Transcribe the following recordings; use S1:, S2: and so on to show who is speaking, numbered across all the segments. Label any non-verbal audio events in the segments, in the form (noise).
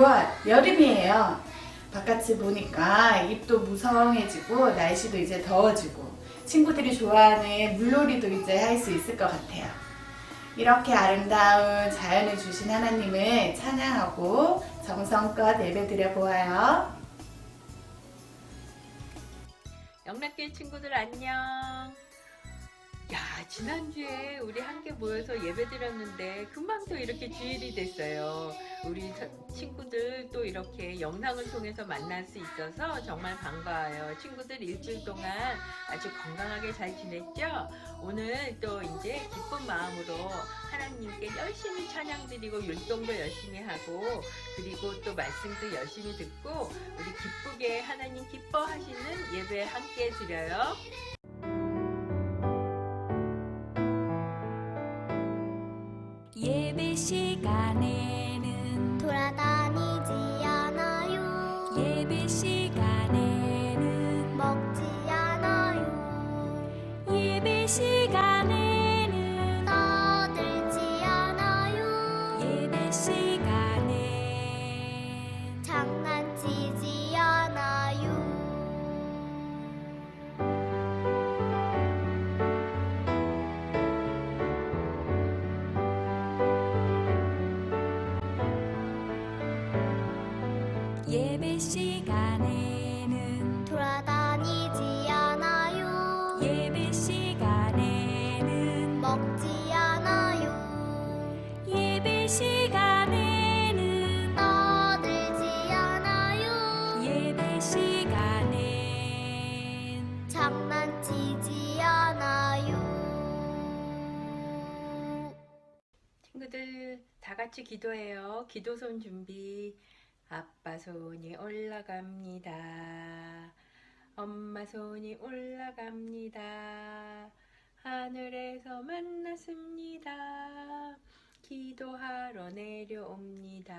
S1: 6월 여름이에요. 바깥을 보니까 잎도 무성해지고 날씨도 이제 더워지고 친구들이 좋아하는 물놀이도 이제 할 수 있을 것 같아요. 이렇게 아름다운 자연을 주신 하나님을 찬양하고 정성껏 예배드려 보아요.
S2: 영락교회 친구들 안녕. 야, 지난주에 우리 함께 모여서 예배 드렸는데 금방 또 이렇게 주일이 됐어요. 우리 저- 친구들 또 이렇게 영상을 통해서 만날 수 있어서 정말 반가워요. 친구들 일주일 동안 아주 건강하게 잘 지냈죠? 오늘 또 이제 기쁜 마음으로 하나님께 열심히 찬양 드리고 율동도 열심히 하고 그리고 또 말씀도 열심히 듣고 우리 기쁘게 하나님 기뻐하시는 예배 함께 드려요.
S3: 예배 시간에는
S4: 돌아다니지 않아요.
S3: 예배 시간에는
S4: 먹지 않아요.
S3: 예배 시간에
S4: 다
S2: 같이 기도해요. 기도손 준비. 아빠 손이 올라갑니다. 엄마 손이 올라갑니다. 하늘에서 만났습니다. 기도하러 내려옵니다.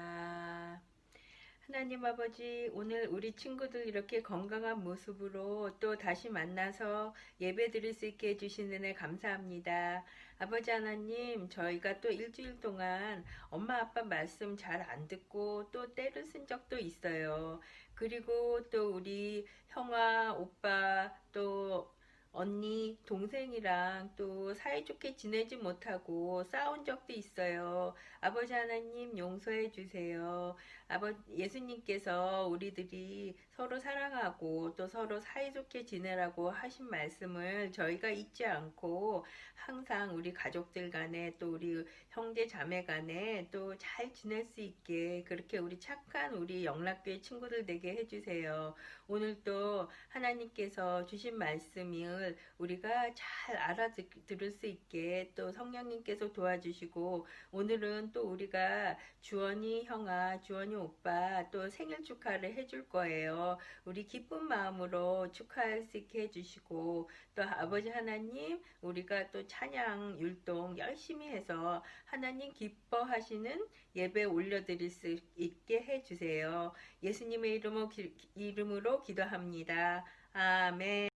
S2: 하나님 아버지, 오늘 우리 친구들 이렇게 건강한 모습으로 또 다시 만나서 예배 드릴 수 있게 해주신 은혜 감사합니다. 아버지 하나님, 저희가 또 일주일 동안 엄마 아빠 말씀 잘 안 듣고 또 때를 쓴 적도 있어요. 그리고 또 우리 형아, 오빠, 또 언니, 동생이랑 또 사이좋게 지내지 못하고 싸운 적도 있어요. 아버지 하나님 용서해 주세요. 아버 예수님께서 우리들이 서로 사랑하고 또 서로 사이좋게 지내라고 하신 말씀을 저희가 잊지 않고 항상 우리 가족들 간에 또 우리 형제 자매 간에 또 잘 지낼 수 있게 그렇게 우리 착한 우리 영락교회 친구들 되게 해주세요. 오늘도 하나님께서 주신 말씀을 우리가 잘 알아들을 수 있게 또 성령님께서 도와주시고 오늘은 또 우리가 주원이 형아, 주원이 오빠 또 생일 축하를 해줄 거예요. 우리 기쁜 마음으로 축하할 수 있게 해주시고 또 아버지 하나님 우리가 또 찬양 율동 열심히 해서 하나님 기뻐하시는 예배 올려드릴 수 있게 해주세요. 예수님의 이름으로, 기, 이름으로 기도합니다. 아멘.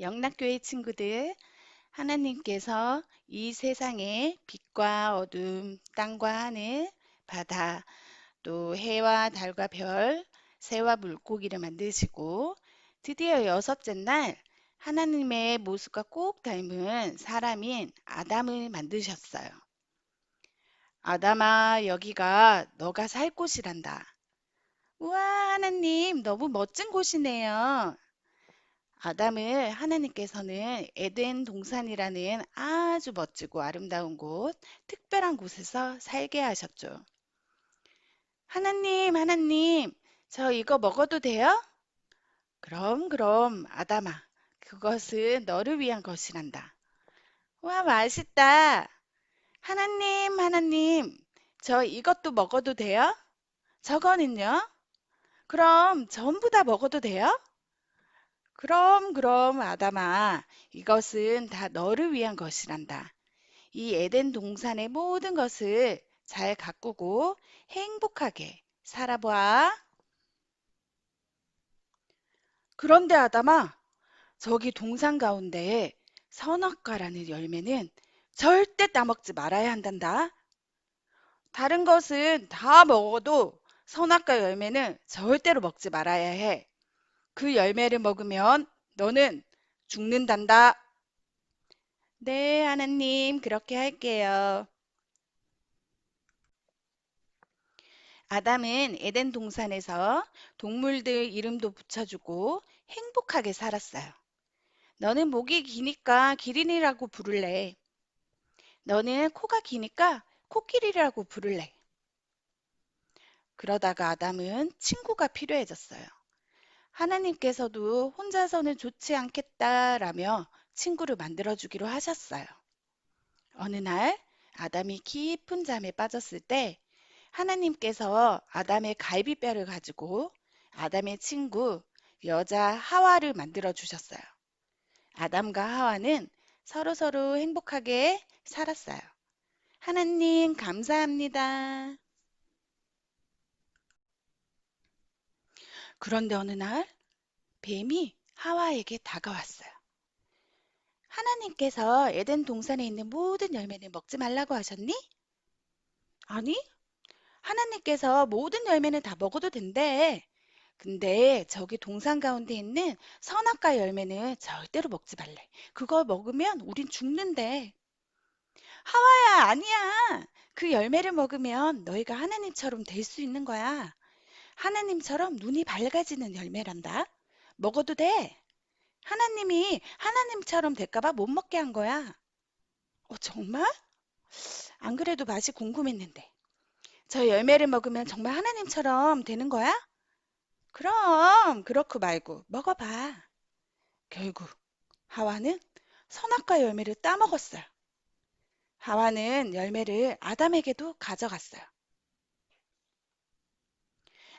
S1: 영락교회 친구들, 하나님께서 이 세상에 빛과 어둠, 땅과 하늘, 바다, 또 해와 달과 별, 새와 물고기를 만드시고 드디어 여섯째 날 하나님의 모습과 꼭 닮은 사람인 아담을 만드셨어요. 아담아, 여기가 너가 살 곳이란다. 우와, 하나님, 너무 멋진 곳이네요. 아담을 하나님께서는 에덴 동산이라는 아주 멋지고 아름다운 곳, 특별한 곳에서 살게 하셨죠. 하나님, 하나님, 저 이거 먹어도 돼요? 그럼, 그럼, 아담아, 그것은 너를 위한 것이란다. 와, 맛있다. 하나님, 하나님, 저 이것도 먹어도 돼요? 저거는요? 그럼 전부 다 먹어도 돼요? 그럼, 그럼, 아담아, 이것은 다 너를 위한 것이란다. 이 에덴 동산의 모든 것을 잘 가꾸고 행복하게 살아봐. 그런데 아담아, 저기 동산 가운데 선악과라는 열매는 절대 따먹지 말아야 한단다. 다른 것은 다 먹어도 선악과 열매는 절대로 먹지 말아야 해. 그 열매를 먹으면 너는 죽는단다. 네, 하나님, 그렇게 할게요. 아담은 에덴 동산에서 동물들 이름도 붙여주고 행복하게 살았어요. 너는 목이 기니까 기린이라고 부를래. 너는 코가 기니까 코끼리라고 부를래. 그러다가 아담은 친구가 필요해졌어요. 하나님께서도 혼자서는 좋지 않겠다라며 친구를 만들어주기로 하셨어요. 어느 날 아담이 깊은 잠에 빠졌을 때 하나님께서 아담의 갈비뼈를 가지고 아담의 친구 여자 하와를 만들어 주셨어요. 아담과 하와는 서로서로 행복하게 살았어요. 하나님 감사합니다. 그런데 어느 날 뱀이 하와에게 다가왔어요. 하나님께서 에덴 동산에 있는 모든 열매를 먹지 말라고 하셨니? 아니, 하나님께서 모든 열매는 다 먹어도 된대. 근데 저기 동산 가운데 있는 선악과 열매는 절대로 먹지 말래. 그걸 먹으면 우린 죽는데. 하와야, 아니야. 그 열매를 먹으면 너희가 하나님처럼 될 수 있는 거야. 하나님처럼 눈이 밝아지는 열매란다. 먹어도 돼. 하나님이 하나님처럼 될까봐 못 먹게 한 거야. 어, 정말? 안 그래도 맛이 궁금했는데. 저 열매를 먹으면 정말 하나님처럼 되는 거야? 그럼 그렇고 말고 먹어봐. 결국 하와는 선악과 열매를 따먹었어요. 하와는 열매를 아담에게도 가져갔어요.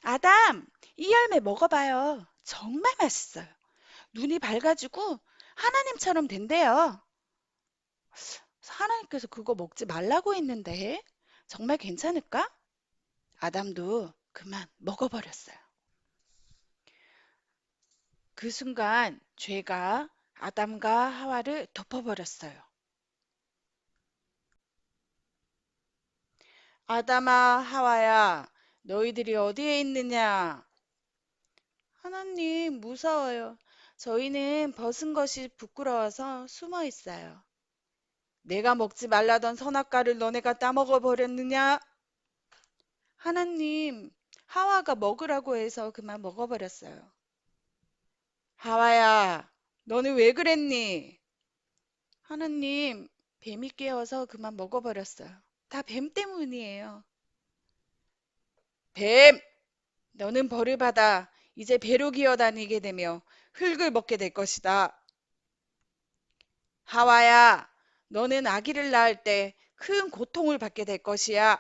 S1: 아담, 이 열매 먹어봐요. 정말 맛있어요. 눈이 밝아지고 하나님처럼 된대요. 하나님께서 그거 먹지 말라고 했는데 정말 괜찮을까? 아담도 그만 먹어버렸어요. 그 순간 죄가 아담과 하와를 덮어버렸어요. 아담아, 하와야, 너희들이 어디에 있느냐? 하나님, 무서워요. 저희는 벗은 것이 부끄러워서 숨어 있어요. 내가 먹지 말라던 선악과를 너네가 따먹어 버렸느냐? 하나님, 하와가 먹으라고 해서 그만 먹어버렸어요. 하와야, 너는 왜 그랬니? 하나님, 뱀이 깨어서 그만 먹어버렸어요. 다 뱀 때문이에요. 뱀! 너는 벌을 받아 이제 배로 기어다니게 되며 흙을 먹게 될 것이다. 하와야, 너는 아기를 낳을 때 큰 고통을 받게 될 것이야.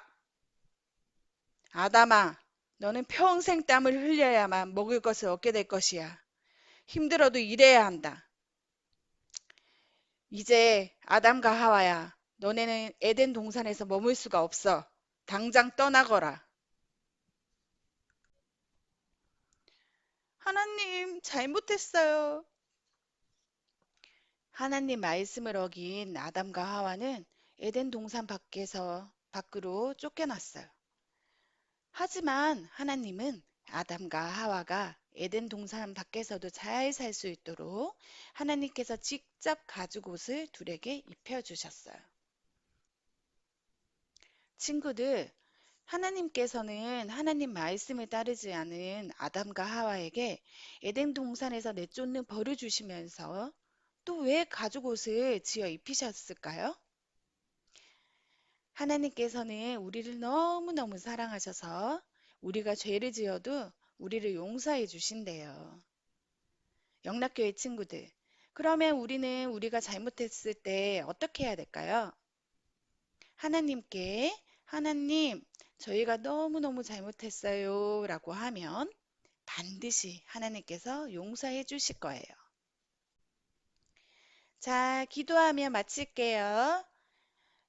S1: 아담아, 너는 평생 땀을 흘려야만 먹을 것을 얻게 될 것이야. 힘들어도 일해야 한다. 이제 아담과 하와야, 너네는 에덴 동산에서 머물 수가 없어. 당장 떠나거라. 하나님, 잘못했어요. 하나님 말씀을 어긴 아담과 하와는 에덴 동산 밖에서 밖으로 쫓겨났어요. 하지만 하나님은 아담과 하와가 에덴 동산 밖에서도 잘 살 수 있도록 하나님께서 직접 가죽 옷을 둘에게 입혀주셨어요. 친구들, 하나님께서는 하나님 말씀을 따르지 않은 아담과 하와에게 에덴 동산에서 내쫓는 벌을 주시면서 또 왜 가죽 옷을 지어 입히셨을까요? 하나님께서는 우리를 너무너무 사랑하셔서 우리가 죄를 지어도 우리를 용서해 주신대요. 영락교회 친구들, 그러면 우리는 우리가 잘못했을 때 어떻게 해야 될까요? 하나님께 하나님, 저희가 너무너무 잘못했어요. 라고 하면 반드시 하나님께서 용서해 주실 거예요. 자, 기도하며 마칠게요.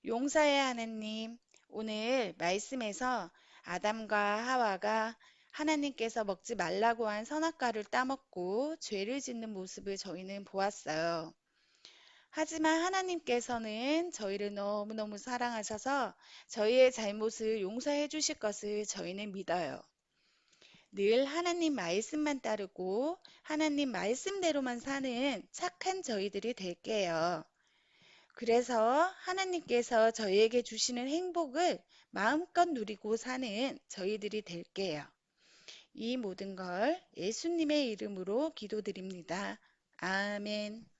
S1: 용서의 하나님, 오늘 말씀에서 아담과 하와가 하나님께서 먹지 말라고 한 선악과를 따먹고 죄를 짓는 모습을 저희는 보았어요. 하지만 하나님께서는 저희를 너무너무 사랑하셔서 저희의 잘못을 용서해 주실 것을 저희는 믿어요. 늘 하나님 말씀만 따르고 하나님 말씀대로만 사는 착한 저희들이 될게요. 그래서 하나님께서 저희에게 주시는 행복을 마음껏 누리고 사는 저희들이 될게요. 이 모든 걸 예수님의 이름으로 기도드립니다. 아멘.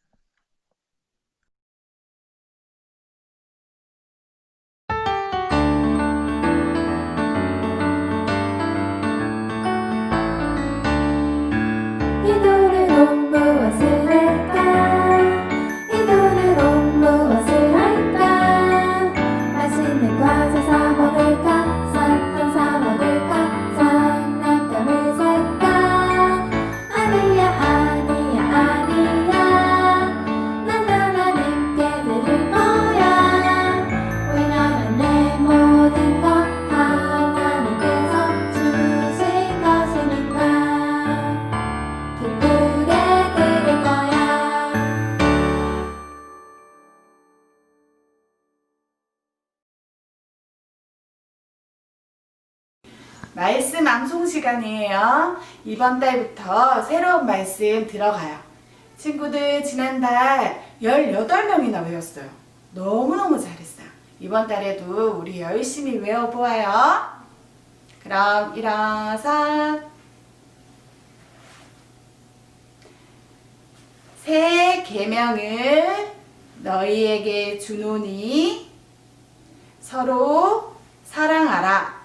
S1: 시간이에요. 이번 달부터 새로운 말씀 들어가요. 친구들 지난달 18명이나 외웠어요. 너무너무 잘했어요. 이번 달에도 우리 열심히 외워보아요. 그럼 일어서 새 계명을 너희에게 주노니 서로 사랑하라.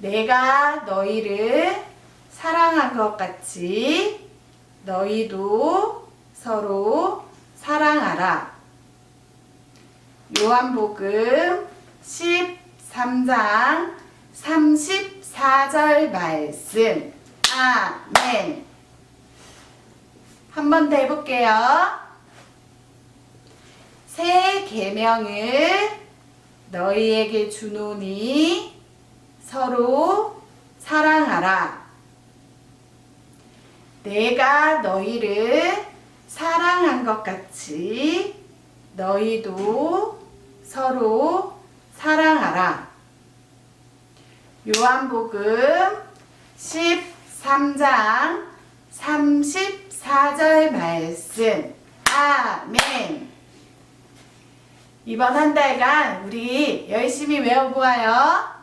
S1: 내가 너희를 사랑한 것 같이 너희도 서로 사랑하라. 요한복음 13장 34절 말씀. 아멘. 한 번 더 해볼게요. 새 계명을 너희에게 주노니 서로 사랑하라. 내가 너희를 사랑한 것 같이 너희도 서로 사랑하라. 요한복음 13장 34절 말씀. 아멘. 이번 한 달간 우리 열심히 외워보아요.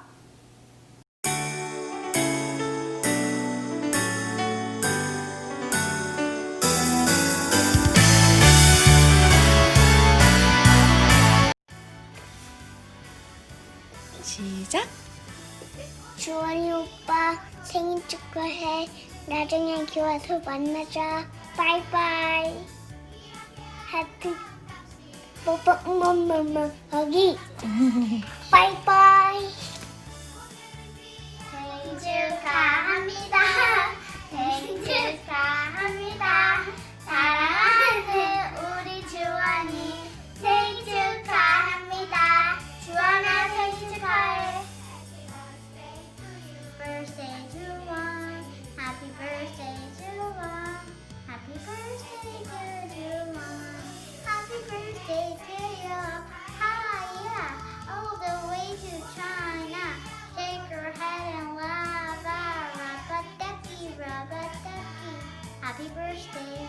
S4: 주원이 오빠 생일 축하해. 나중에 교와서 만나자. 바이바이. 하트. 뽀뽀 뭐뭐뭐 거기. (laughs) 바이바이. Happy birthday.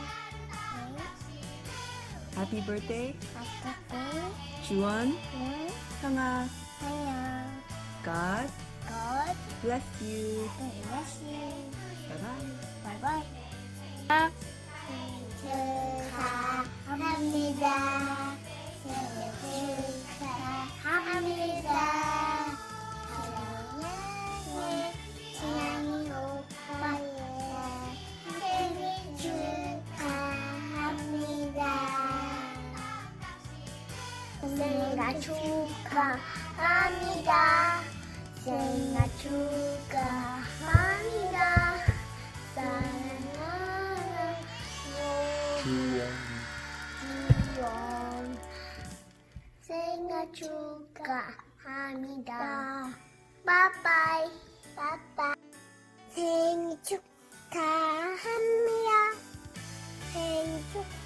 S4: Happy birthday, Happy
S2: 주원,
S4: birthday.
S2: 형아.
S4: Hiya.
S2: God
S4: God
S2: bless you.
S4: bless you.
S2: Bye bye.
S4: 바이바이. 축하합니다. 생일 축하합니다. 축하합니다. 생일 축하합니다. 사랑하는 유기원 생일 축하합니다. 바이바이 바이바이 생일 축하합니다. 생일 축하합니다.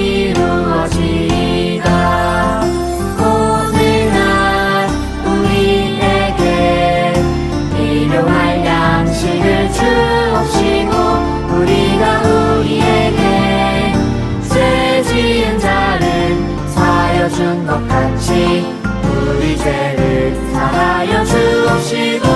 S5: 인생을 살아여 주옵시고.